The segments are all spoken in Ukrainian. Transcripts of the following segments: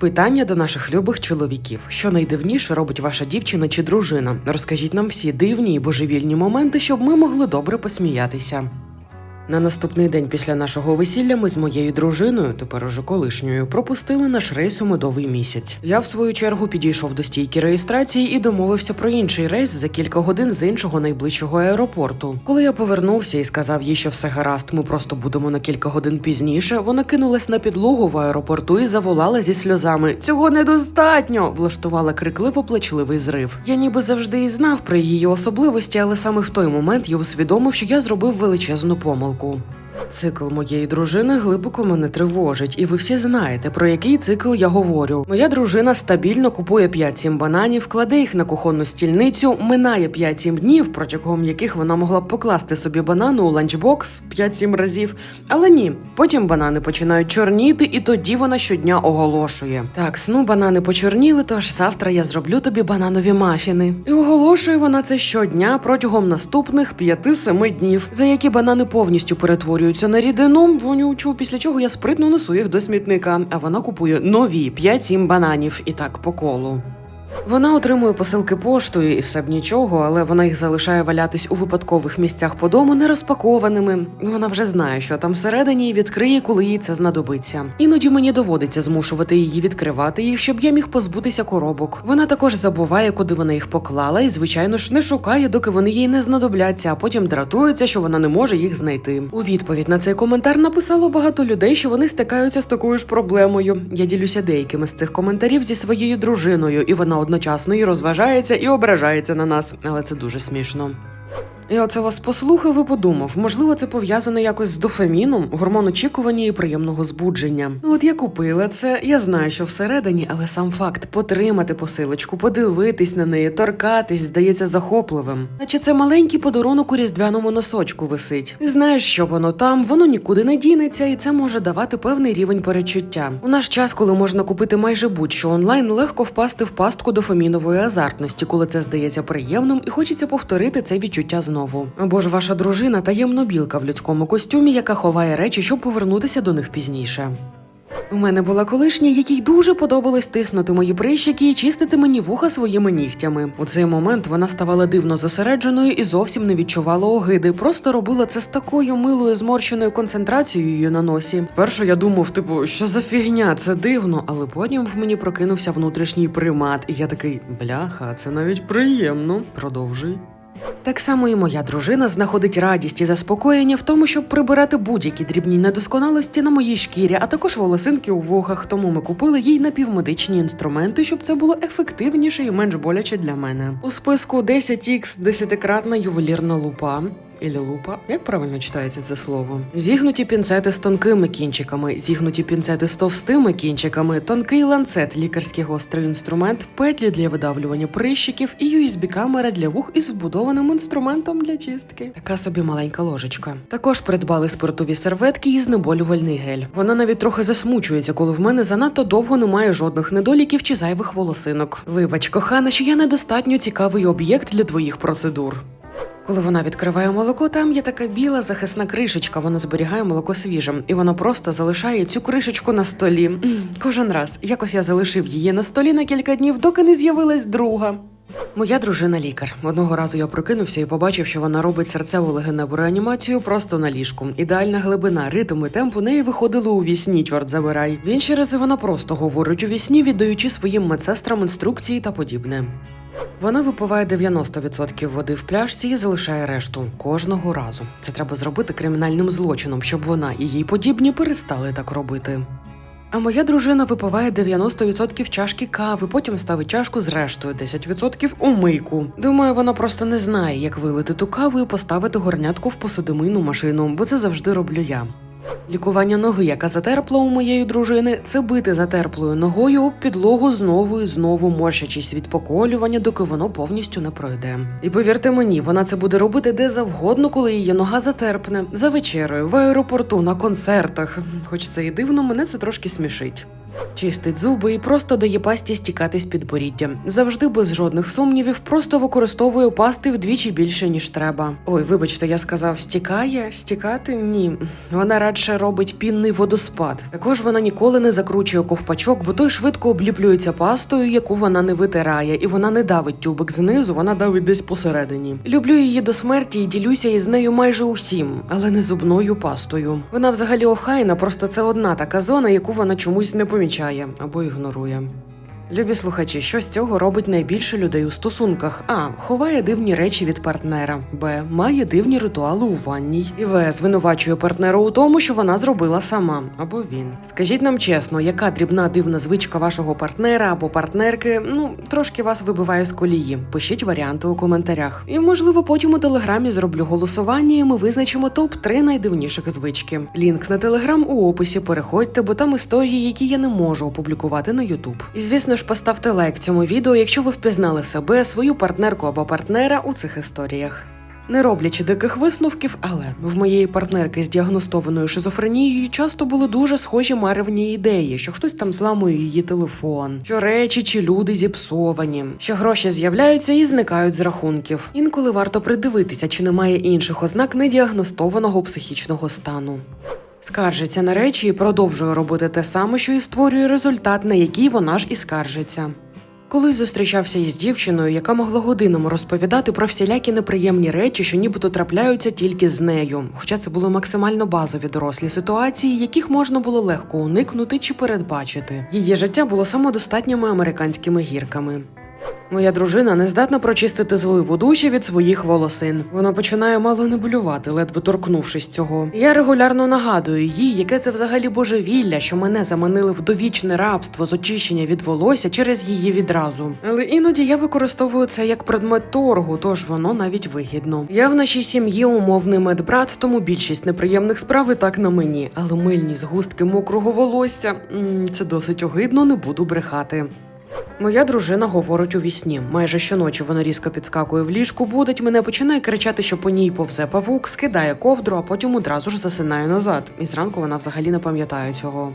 Питання до наших любих чоловіків: що найдивніше робить ваша дівчина чи дружина? Розкажіть нам всі дивні і божевільні моменти, щоб ми могли добре посміятися. На наступний день після нашого весілля ми з моєю дружиною, тепер уже колишньою, пропустили наш рейс у медовий місяць. Я в свою чергу підійшов до стійки реєстрації і домовився про інший рейс за кілька годин з іншого найближчого аеропорту. Коли я повернувся і сказав їй, що все гаразд, ми просто будемо на кілька годин пізніше. Вона кинулась на підлогу в аеропорту і заволала зі сльозами: Цього недостатньо! влаштувала крикливо плачливий зрив. Я ніби завжди і знав про її особливості, але саме в той момент я усвідомив, що я зробив величезну помилку. 하고 Цикл моєї дружини глибоко мене тривожить, і ви всі знаєте, про який цикл я говорю. Моя дружина стабільно купує 5-7 бананів, кладе їх на кухонну стільницю, минає 5-7 днів, протягом яких вона могла б покласти собі банану у ланчбокс 5-7 разів. Але ні, потім банани починають чорніти, і тоді вона щодня оголошує: Так, ну банани почорніли, тож завтра я зроблю тобі бананові мафіни. І оголошує вона це щодня протягом наступних 5-7 днів, за які банани повністю перетворюються на рідину вонючу, після чого я спритно несу їх до смітника, а вона купує нові 5-7 бананів і так по колу. Вона отримує посилки поштою і все б нічого, але вона їх залишає валятись у випадкових місцях по дому нерозпакованими. Вона вже знає, що там всередині і відкриє, коли їй це знадобиться. Іноді мені доводиться змушувати її відкривати їх, щоб я міг позбутися коробок. Вона також забуває, куди вона їх поклала, і звичайно ж не шукає, доки вони їй не знадобляться, а потім дратується, що вона не може їх знайти. У відповідь на цей коментар написало багато людей, що вони стикаються з такою ж проблемою. Я ділюся деякими з цих коментарів зі своєю дружиною, і вона одночасно і розважається і ображається на нас, але це дуже смішно. Я оце вас послухав і подумав, можливо, це пов'язане якось з дофаміном, гормон очікування і приємного збудження. Ну от я купила це, я знаю, що всередині, але сам факт потримати посилочку, подивитись на неї, торкатись, здається захопливим. Наче це маленький подарунок у різдвяному носочку висить. І знаєш, що воно там, воно нікуди не дінеться, і це може давати певний рівень перечуття. У наш час, коли можна купити майже будь-що онлайн, легко впасти в пастку дофамінової азартності, коли це здається приємним, і хочеться повторити це відчуття знову. Бо ж ваша дружина таємно білка в людському костюмі, яка ховає речі, щоб повернутися до них пізніше. У мене була колишня, якій дуже подобалось тиснути мої прищики і чистити мені вуха своїми нігтями. У цей момент вона ставала дивно зосередженою і зовсім не відчувала огиди. Просто робила це з такою милою зморщеною концентрацією на носі. Спершу я думав, типу, що за фігня, це дивно, але потім в мені прокинувся внутрішній примат, і я такий бляха, це навіть приємно. Продовжуй. Так само і моя дружина знаходить радість і заспокоєння в тому, щоб прибирати будь-які дрібні недосконалості на моїй шкірі, а також волосинки у вухах. Тому ми купили їй напівмедичні інструменти, щоб це було ефективніше і менш боляче для мене. У списку 10X десятикратна ювелірна лупа. Ілі лупа, як правильно читається це слово? Зігнуті пінцети з тонкими кінчиками, зігнуті пінцети з товстими кінчиками, тонкий ланцет, лікарський гострий інструмент, петлі для видавлювання прищиків і USB-камера для вух із вбудованим інструментом для чистки. Така собі маленька ложечка. Також придбали спиртові серветки і знеболювальний гель. Вона навіть трохи засмучується, коли в мене занадто довго немає жодних недоліків чи зайвих волосинок. Вибач, кохана, що я недостатньо цікавий об'єкт для твоїх процедур. Коли вона відкриває молоко, там є така біла захисна кришечка. Вона зберігає молоко свіжим, і вона просто залишає цю кришечку на столі. Кожен раз якось я залишив її на столі на кілька днів, доки не з'явилась друга. Моя дружина лікар. Одного разу я прокинувся і побачив, що вона робить серцеву легеневу реанімацію просто на ліжку. Ідеальна глибина, ритм і темп у неї виходили у вісні, чорт забирай. В інші рази вона просто говорить у вісні, віддаючи своїм медсестрам інструкції та подібне. Вона випиває 90% води в пляшці і залишає решту кожного разу. Це треба зробити кримінальним злочином, щоб вона і їй подібні перестали так робити. А моя дружина випиває 90% чашки кави, потім ставить чашку з рештою 10% у мийку. Думаю, вона просто не знає, як вилити ту каву і поставити горнятку в посудомийну машину, бо це завжди роблю я. Лікування ноги, яка затерпла у моєї дружини, це бити затерплою ногою об підлогу знову і знову, морщачись від поколювання, доки воно повністю не пройде. І повірте мені, вона це буде робити де завгодно, коли її нога затерпне за вечерою, в аеропорту, на концертах. Хоч це і дивно, мене це трошки смішить. Чистить зуби і просто дає пасті стікати з підборіддя. Завжди без жодних сумнівів, просто використовує пасти вдвічі більше ніж треба. Ой, вибачте, я сказав, стікає, стікати ні. Вона радше робить пінний водоспад. Також вона ніколи не закручує ковпачок, бо той швидко обліплюється пастою, яку вона не витирає, і вона не давить тюбик знизу, вона давить десь посередині. Люблю її до смерті і ділюся із нею майже усім, але не зубною пастою. Вона взагалі охайна, просто це одна така зона, яку вона чомусь не помічає або ігнорує. Любі слухачі, що з цього робить найбільше людей у стосунках? А. Ховає дивні речі від партнера. Б. Має дивні ритуали у ванній. І В. Звинувачує партнера у тому, що вона зробила сама або він. Скажіть нам чесно, яка дрібна дивна звичка вашого партнера або партнерки, ну трошки вас вибиває з колії. Пишіть варіанти у коментарях. І можливо потім у телеграмі зроблю голосування, і ми визначимо топ 3 найдивніших звички. Лінк на телеграм у описі. Переходьте, бо там історії, які я не можу опублікувати на Ютуб. І звісно ж, поставте лайк цьому відео, якщо ви впізнали себе, свою партнерку або партнера у цих історіях. Не роблячи диких висновків, але в моєї партнерки з діагностованою шизофренією часто були дуже схожі маревні ідеї, що хтось там зламує її телефон, що речі чи люди зіпсовані, що гроші з'являються і зникають з рахунків. Інколи варто придивитися, чи немає інших ознак недіагностованого психічного стану. Скаржиться на речі і продовжує робити те саме, що і створює результат, на який вона ж і скаржиться. Колись зустрічався із дівчиною, яка могла годинами розповідати про всілякі неприємні речі, що нібито трапляються тільки з нею. Хоча це були максимально базові дорослі ситуації, яких можна було легко уникнути чи передбачити. Її життя було самодостатніми американськими гірками. Моя дружина не здатна прочистити зливу душі від своїх волосин. Вона починає мало не болювати, ледве торкнувшись цього. Я регулярно нагадую їй, яке це взагалі божевілля, що мене заманили в довічне рабство з очищення від волосся через її відразу. Але іноді я використовую це як предмет торгу, тож воно навіть вигідно. Я в нашій сім'ї умовний медбрат, тому більшість неприємних справ і так на мені. Але мильні згустки мокрого волосся це досить огидно, не буду брехати. Моя дружина говорить у вісні. Майже щоночі вона різко підскакує в ліжку, будить мене, починає кричати, що по ній повзе павук, скидає ковдру, а потім одразу ж засинає назад. І зранку вона взагалі не пам'ятає цього.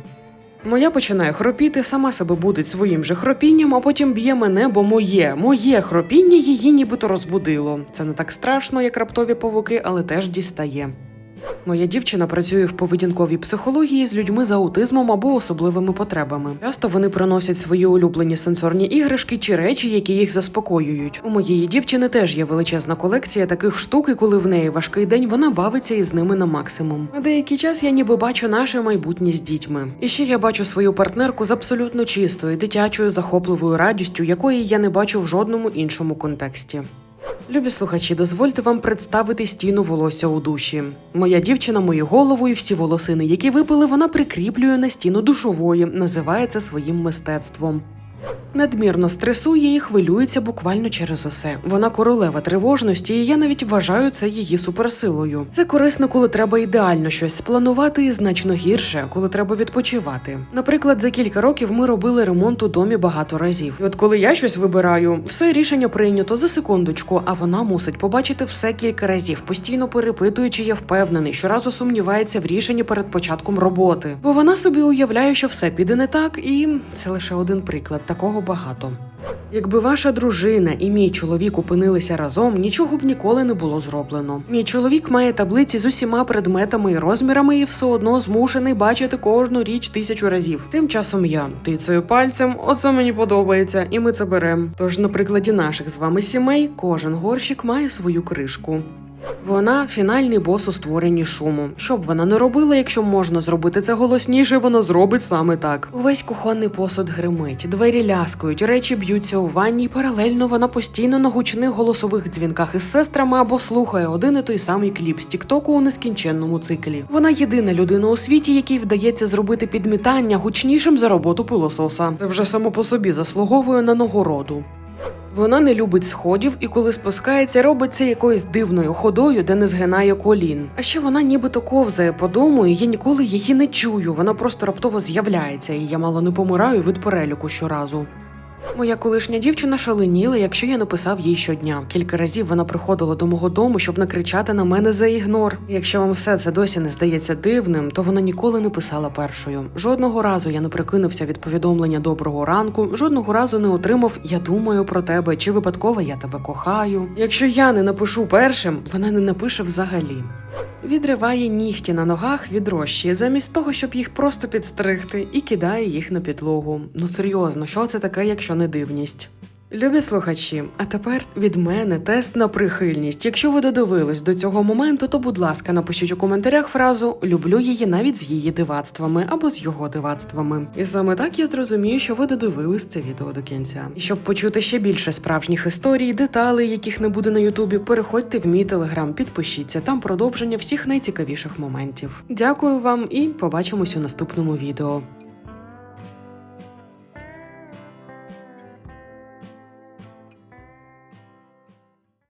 Моя починає хропіти, сама себе будить своїм же хропінням, а потім б'є мене, бо моє, моє хропіння її нібито розбудило. Це не так страшно, як раптові павуки, але теж дістає. Моя дівчина працює в поведінковій психології з людьми з аутизмом або особливими потребами. Часто вони приносять свої улюблені сенсорні іграшки чи речі, які їх заспокоюють. У моєї дівчини теж є величезна колекція таких штук, і коли в неї важкий день, вона бавиться із ними на максимум. На деякий час я ніби бачу наше майбутнє з дітьми. І ще я бачу свою партнерку з абсолютно чистою, дитячою, захопливою радістю, якої я не бачу в жодному іншому контексті. Любі слухачі, дозвольте вам представити стіну волосся у душі. Моя дівчина мою голову і всі волосини, які випили, вона прикріплює на стіну душової, називає це своїм мистецтвом. Надмірно стресує і хвилюється буквально через усе. Вона королева тривожності, і я навіть вважаю це її суперсилою. Це корисно, коли треба ідеально щось спланувати, і значно гірше, коли треба відпочивати. Наприклад, за кілька років ми робили ремонт у домі багато разів. І от коли я щось вибираю, все рішення прийнято за секундочку, а вона мусить побачити все кілька разів, постійно перепитує, чи я впевнений, щоразу сумнівається в рішенні перед початком роботи. Бо вона собі уявляє, що все піде не так, і це лише один приклад. Такого багато. Якби ваша дружина і мій чоловік опинилися разом, нічого б ніколи не було зроблено. Мій чоловік має таблиці з усіма предметами і розмірами, і все одно змушений бачити кожну річ тисячу разів. Тим часом я тицею пальцем, оце мені подобається, і ми це беремо. Тож на прикладі наших з вами сімей кожен горщик має свою кришку. Вона фінальний бос у створенні шуму. Що б вона не робила, якщо можна зробити це голосніше, вона зробить саме так. Увесь кухонний посуд гримить, двері ляскають, речі б'ються у ванні. і Паралельно вона постійно на гучних голосових дзвінках із сестрами або слухає один і той самий кліп з Тіктоку у нескінченному циклі. Вона єдина людина у світі, якій вдається зробити підмітання гучнішим за роботу пилососа. Це вже само по собі заслуговує на нагороду. Вона не любить сходів і коли спускається, робить це якоюсь дивною ходою, де не згинає колін. А ще вона нібито ковзає по дому, і я ніколи її не чую. Вона просто раптово з'являється, і я мало не помираю від переліку щоразу. Моя колишня дівчина шаленіла, якщо я написав їй щодня. Кілька разів вона приходила до мого дому, щоб накричати на мене за ігнор. Якщо вам все це досі не здається дивним, то вона ніколи не писала першою. Жодного разу я не прикинувся від повідомлення доброго ранку, жодного разу не отримав Я думаю про тебе чи випадково я тебе кохаю. Якщо я не напишу першим, вона не напише взагалі. Відриває нігті на ногах від рощі, замість того, щоб їх просто підстригти, і кидає їх на підлогу. Ну серйозно, що це таке, якщо не дивність? Любі слухачі, а тепер від мене тест на прихильність. Якщо ви додивились до цього моменту, то будь ласка, напишіть у коментарях фразу Люблю її навіть з її дивацтвами або з його дивацтвами. І саме так я зрозумію, що ви додивились це відео до кінця. І щоб почути ще більше справжніх історій, деталей, яких не буде на Ютубі, переходьте в мій телеграм, підпишіться там продовження всіх найцікавіших моментів. Дякую вам і побачимось у наступному відео.